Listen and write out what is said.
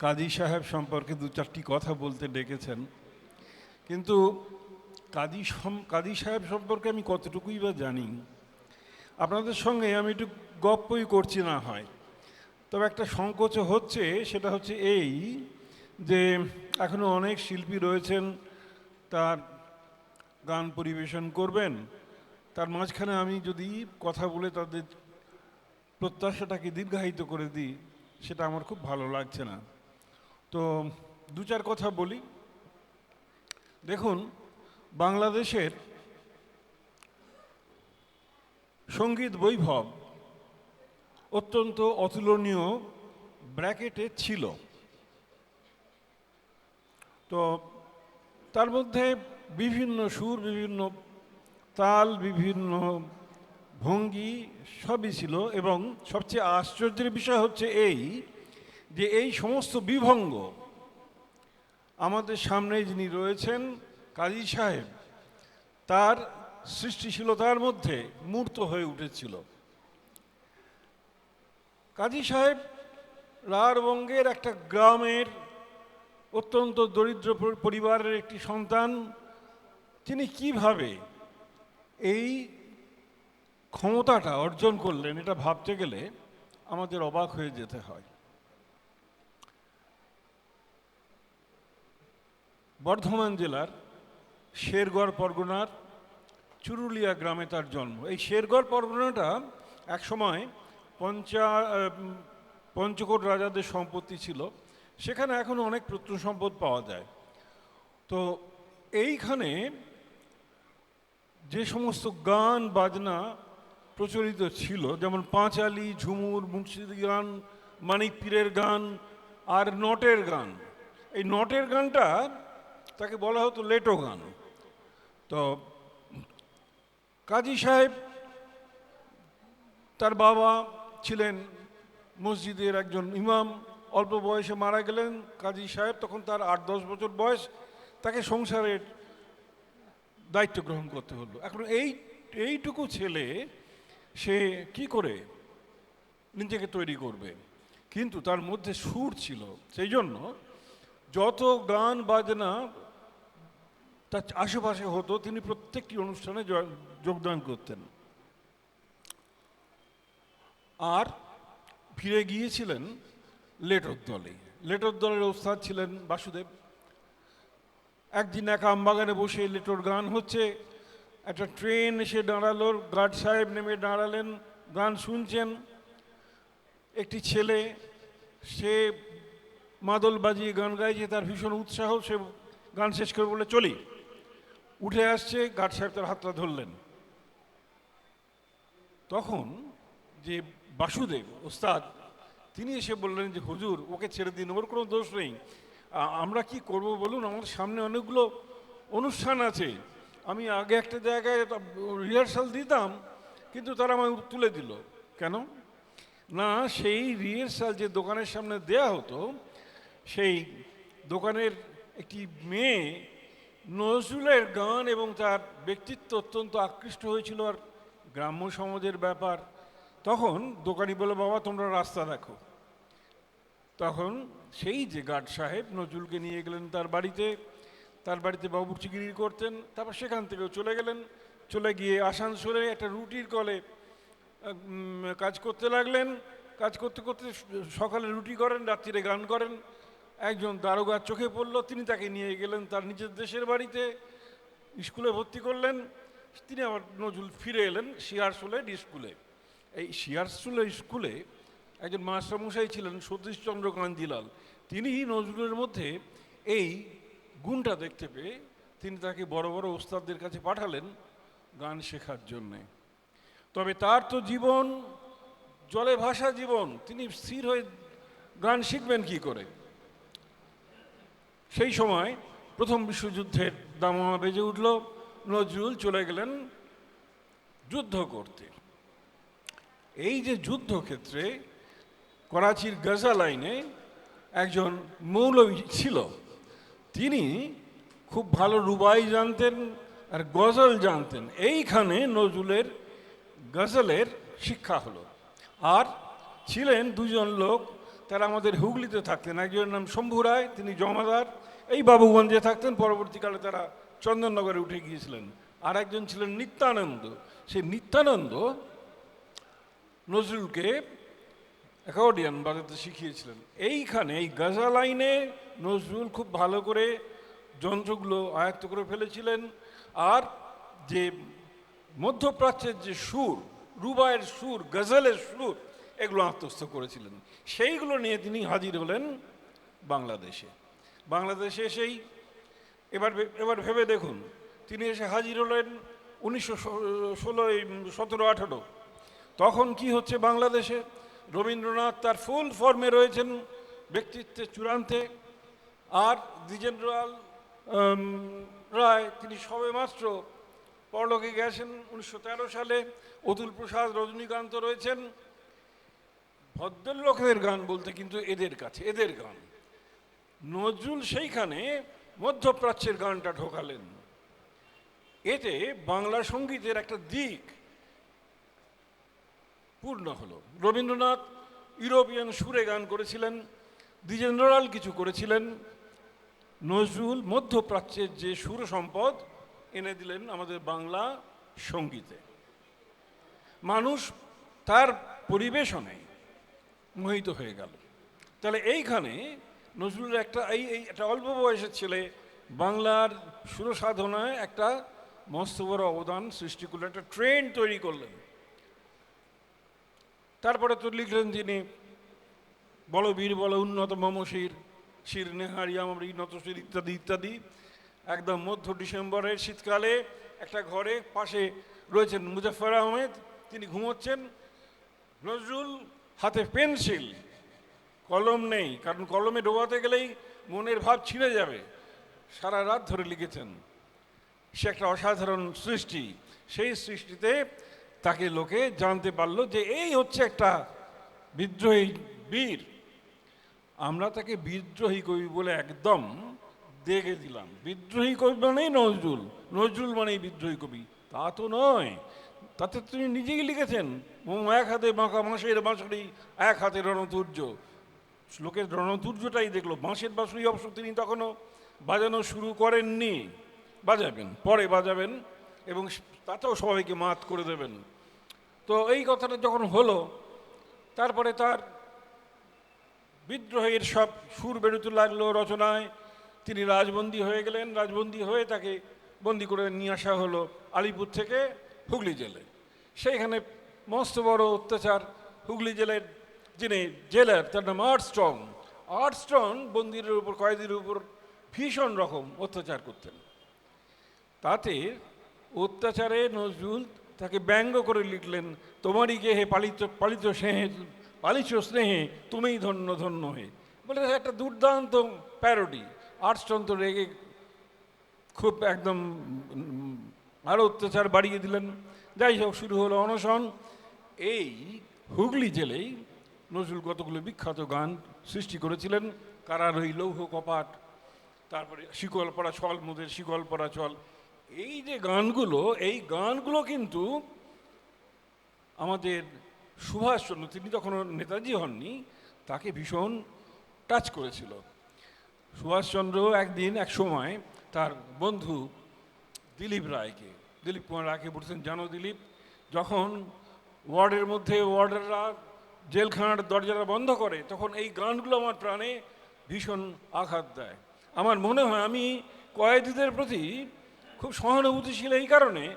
কাজী সাহেব সম্পর্কে দু চারটি কথা বলতে ডেকেছেন। কিন্তু কাজী কাজী সাহেব সম্পর্কে আমি কতটুকুই বা জানি, আপনাদের সঙ্গে আমি একটু গপ্পই করছি না হয়। তবে একটা সংকোচ হচ্ছে, সেটা হচ্ছে এই যে এখনও অনেক শিল্পী রয়েছেন, তার গান পরিবেশন করবেন, তার মাঝখানে আমি যদি কথা বলে তাদের প্রত্যাশাটাকে দীর্ঘায়িত করে দিই, সেটা আমার খুব ভালো লাগছে না। তো দু চার কথা বলি। দেখুন, বাংলাদেশের সংগীত বৈভব অত্যন্ত অতুলনীয় ব্র্যাকেটে ছিল। তো তার মধ্যে বিভিন্ন সুর, বিভিন্ন তাল, বিভিন্ন ভঙ্গি সবই ছিল এবং সবচেয়ে আশ্চর্যের বিষয় হচ্ছে এই যে এই সমস্ত বিভঙ্গ আমাদের সামনে যিনি রয়েছেন কাজী সাহেব, তার সৃষ্টিশীলতার মধ্যে মূর্ত হয়ে উঠেছিল। কাজী সাহেব রারবঙ্গের একটা গ্রামের অত্যন্ত দরিদ্র পরিবারের একটি সন্তান, তিনি কীভাবে এই ক্ষমতাটা অর্জন করলেন এটা ভাবতে গেলে আমাদের অবাক হয়ে যেতে হয়। বর্ধমান জেলার শেরগড় পরগনার চুরুলিয়া গ্রামে তার জন্ম। এই শেরগড় পরগনাটা একসময় পঞ্চা, পঞ্চকোট রাজাদের সম্পত্তি ছিল। সেখানে এখন অনেক প্রত্ন সম্পদ পাওয়া যায়। তো এইখানে যে সমস্ত গান, বাজনা প্রচলিত ছিল, যেমন পাঁচালি, ঝুমুর মুর্শিদি গান মানিক পীরের গান, আর নটের গান। এই নটের গানটা তাকে বলা হতো লেটো গান। তো কাজী সাহেব তার বাবা ছিলেন মসজিদের একজন ইমাম, অল্প বয়সে মারা গেলেন। কাজী সাহেব তখন তার আট দশ বছর বয়স, তাকে সংসারের দায়িত্ব গ্রহণ করতে হলো। এখন এই, এইটুকু ছেলে, সে কি করে নিজেকে তৈরি করবে? কিন্তু তার মধ্যে সুর ছিল। সেই জন্য যত গান বাজনা তার আশেপাশে হতো, তিনি প্রত্যেকটি অনুষ্ঠানে যোগদান করতেন। আর ফিরে গিয়েছিলেন লেটোর দলে। লেটোর দলের ওস্তাদ ছিলেন বাসুদেব। একদিন এক আমবাগানে বসে লেটোর গান হচ্ছে। একটা ট্রেন এসে দাঁড়াল গার্ড সাহেব নেমে দাঁড়ালেন, গান শুনছেন। একটি ছেলে, সে মাদল বাজিয়ে গান গাইছে, তার ভীষণ উৎসাহ, সে গান শেষ করে বলে চলি। উঠে আসছে গার্ড সাহেব তার হাতটা ধরলেন। তখন যে বাসুদেব, ওস্তাদ, তিনি এসে বললেন যে, হুজুর, ওকে ছেড়ে দিন, ওর কোনো দোষ নেই। আমরা কি করব বলুন? আমার সামনে অনেকগুলো অনুষ্ঠান আছে। আমি আগে একটা জায়গায় রিহার্সাল দিতাম, কিন্তু তারা আমায় তুলে দিল। কেন? না, সেই রিহার্সাল যে দোকানের সামনে দেয়া হতো, সেই দোকানের একটি মেয়ে নজরুলের গান এবং তার ব্যক্তিত্ব অত্যন্ত আকৃষ্ট হয়েছিল আর গ্রাম্য সমাজের ব্যাপার। তখন দোকানি বলে, বাবা, তোমরা রাস্তা দেখো। তখন সেই যে গার্ড সাহেব নজরুলকে নিয়ে গেলেন তার বাড়িতে। তার বাড়িতে বাবুর্চিগিরি করতেন। তারপর সেখান থেকেও চলে গেলেন। চলে গিয়ে আসানসোলে একটা রুটির কলে কাজ করতে লাগলেন। কাজ করতে করতে সকালে রুটি করেন, রাত্রিরে গান করেন। একজন দারোগার চোখে পড়ল, তিনি তাকে নিয়ে গেলেন, তার নিজের দেশের বাড়িতে স্কুলে ভর্তি করলেন, তিনি আবার নজরুল ফিরে এলেন শিয়ারসোলের স্কুলে। এই শিয়ারসোলের স্কুলে একজন মাস্টারমশাই ছিলেন, সতীশচন্দ্র কাঞ্জিলাল তিনি নজরুলের মধ্যে এই গুণটা দেখতে পেয়ে তিনি তাকে বড় বড় ওস্তাদদের কাছে পাঠালেন গান শেখার জন্যে। তবে তার তো জীবন, জলে ভাসা জীবন, তিনি স্থির হয়ে গান শিখবেন কি করে? সেই সময় প্রথম বিশ্বযুদ্ধের দামামা বেজে উঠল, নজরুল চলে গেলেন যুদ্ধ করতে। এই যে যুদ্ধক্ষেত্রে করাচির গাজা লাইনে একজন মৌলবী ছিল, তিনি খুব ভালো রুবাই জানতেন আর গজল জানতেন। এইখানে নজরুলের গজলের শিক্ষা হলো। আর ছিলেন দুজন লোক তারা আমাদের হুগলিতে থাকতেন। একজনের নাম শম্ভু রায়, তিনি জমাদার। এই বাবুগঞ্জে থাকতেন, পরবর্তীকালে তারা চন্দননগরে উঠে গিয়েছিলেন। আর একজন ছিলেন নিত্যানন্দ। সেই নিত্যানন্দ নজরুলকে অ্যাকর্ডিয়ান বাজাতে শিখিয়েছিলেন। এইখানে, এই গাজা লাইনে নজরুল খুব ভালো করে যন্ত্রগুলো আয়ত্ত করে ফেলেছিলেন। আর যে মধ্যপ্রাচ্যের যে সুর রুবায়ের সুর, গজলের সুর এগুলো আত্মস্থ করেছিলেন। সেইগুলো নিয়ে তিনি হাজির হলেন বাংলাদেশে। বাংলাদেশে এসেই এবার এবার ভেবে দেখুন, তিনি এসে হাজির হলেন উনিশশো ষোলো সতেরো, আঠেরো। তখন কি হচ্ছে বাংলাদেশে? রবীন্দ্রনাথ তার ফুল ফর্মে রয়েছেন ব্যক্তিত্বের চূড়ান্তে। আর দ্বিজেন্দ্রলাল রায় তিনি সবে মাত্র পরলোকে গেছেন উনিশশো তেরো সালে। অতুল প্রসাদ, রজনীকান্ত রয়েছেন। ভদ্রলোকের গান বলতে কিন্তু এদের কাছে, এদের গান। নজরুল সেইখানে মধ্যপ্রাচ্যের গানটা ঢোকালেন। এতে বাংলা সঙ্গীতের একটা দিক পূর্ণ হলো। রবীন্দ্রনাথ ইউরোপিয়ান সুরে গান করেছিলেন, দ্বিজেন্দ্রলাল কিছু করেছিলেন। নজরুল মধ্যপ্রাচ্যের যে সুর সম্পদ এনে দিলেন আমাদের বাংলা সঙ্গীতে। মানুষ তার পরিবেশনে মোহিত হয়ে গেল। তাহলে এইখানে নজরুলের একটা এই এই একটা অল্প বয়সের ছেলে বাংলার সুরসাধনায় একটা মস্ত বড় অবদান সৃষ্টি করলেন একটা ট্রেন তৈরি করলেন। তারপরে তো লিখলেন যিনি বল বীর, বল উন্নত, মম শির নেহারি, আমার নত শির ইত্যাদি ইত্যাদি। একদম মধ্য ডিসেম্বরের শীতকালে একটা ঘরে পাশে রয়েছেন মুজাফর আহমেদ, তিনি ঘুমোচ্ছেন। নজরুল হাতে পেন্সিল, কলম নেই, কারণ কলমে ডোবাতে গেলেই মনের ভাব ছিঁড়ে যাবে। সারা রাত ধরে লিখেছেন। সে একটা অসাধারণ সৃষ্টি। সেই সৃষ্টিতে তাকে লোকে জানতে পারল যে এই হচ্ছে একটা বিদ্রোহী বীর। আমরা তাকে বিদ্রোহী কবি বলে একদম দেখে দিলাম। বিদ্রোহী কবি মানেই নজরুল। নজরুল মানেই বিদ্রোহী কবি। তা তো নয়। তাতে তিনি নিজেই লিখেছেন। এক হাতে বাঁকা বাঁশের বাঁশড়ি, এক হাতে রণতুর্য। লোকের রণতুর্যটাই দেখল। বাঁশের বাঁশড়ি অবশ্য তিনি তখনও বাজানো শুরু করেননি। বাজাবেন, পরে বাজাবেন এবং তাতেও সবাইকে মাত করে দেবেন। তো এই কথাটা যখন হলো, তারপরে তার বিদ্রোহের সব সুর বেরোতে লাগল রচনায়। তিনি রাজবন্দী হয়ে গেলেন। রাজবন্দী হয়ে তাকে বন্দি করে নিয়ে আসা হলো আলিপুর থেকে। হুগলি জেলে। সেইখানে মস্ত বড় অত্যাচার হুগলি জেলের যিনি জেলার, তার নাম আর্টস্ট্রং। আর্টস্ট্রং বন্দিরের উপর কয়েদির উপর ভীষণ রকম অত্যাচার করতেন। তাতে অত্যাচারে নজরুল তাকে ব্যঙ্গ করে লিখলেন, তোমারই গেহে পালিত পালিত স্নেহে পালিত স্নেহে, তুমিই ধন্য ধন্য হে। বলে একটা দুর্দান্ত প্যারোডি আর্টস্টন তো রেগে খুব একদম আরও অত্যাচার বাড়িয়ে দিলেন। যাই হোক, শুরু হলো অনশন। এই হুগলি জেলেই নজরুল কতগুলো বিখ্যাত গান সৃষ্টি করেছিলেন? কারার ওই লৌহ কপাট, তারপরে শিকল পড়া চল মুদের শিকল পড়া চল এই যে গানগুলো, এই গানগুলো কিন্তু আমাদের সুভাষচন্দ্র, তিনি তখন নেতাজি হননি, তাকে ভীষণ টাচ করেছিল। সুভাষচন্দ্র একদিন এক সময় তার বন্ধু দিলীপ রায়কে। দিলীপ কুমার রায়কে বলছেন, জানো দিলীপ, যখন ওয়ার্ডের মধ্যে ওয়ার্ডাররা জেলখানার দরজাটা বন্ধ করে, তখন এই গানগুলো আমার প্রাণে ভীষণ আঘাত দেয়। আমার মনে হয় আমি কয়েদিদের প্রতি খুব সহানুভূতিশীল এই কারণে